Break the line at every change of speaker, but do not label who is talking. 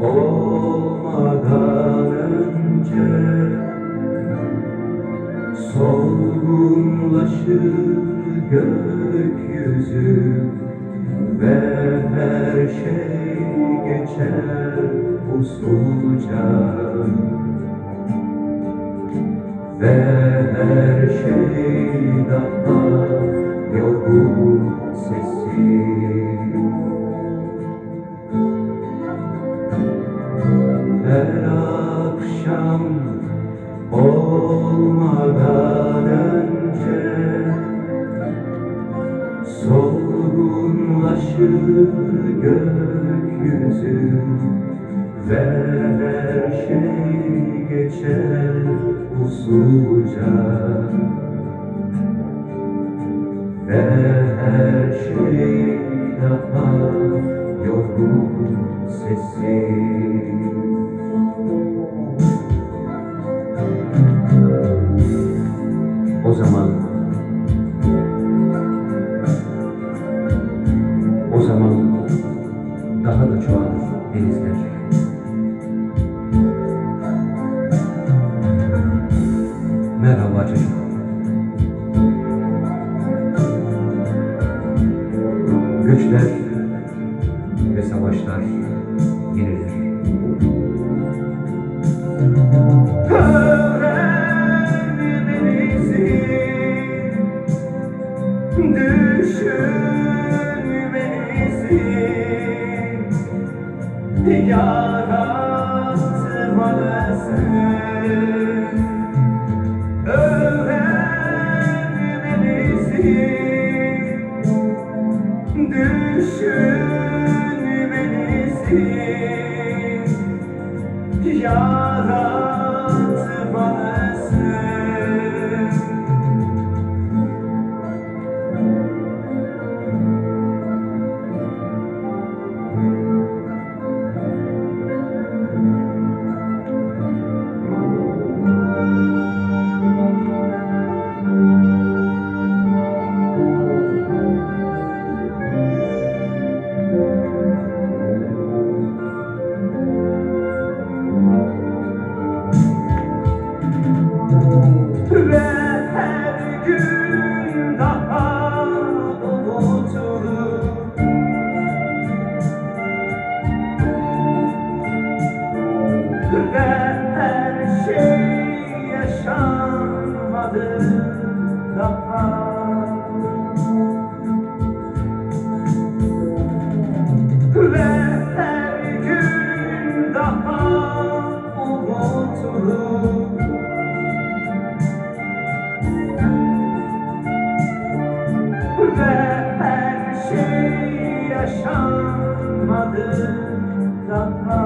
olmadan önce Solgunlaşır gökyüzü ve her şey geçer usulca. Ve her şey her akşam olmadan önce solgunlaşır gökyüzü ve her şey geçer usulca. Ve her şey daha yorgun sessiz O zaman O zaman daha da çoğalır denizler. Merhaba çocuk. Güçler ve savaşlar yenilir. Öğrenmelisin, düşünmelisin, yaratmalısın. Öğrenmelisin, düşünmelisin, yaratmalısın. yaşanmadı tatlı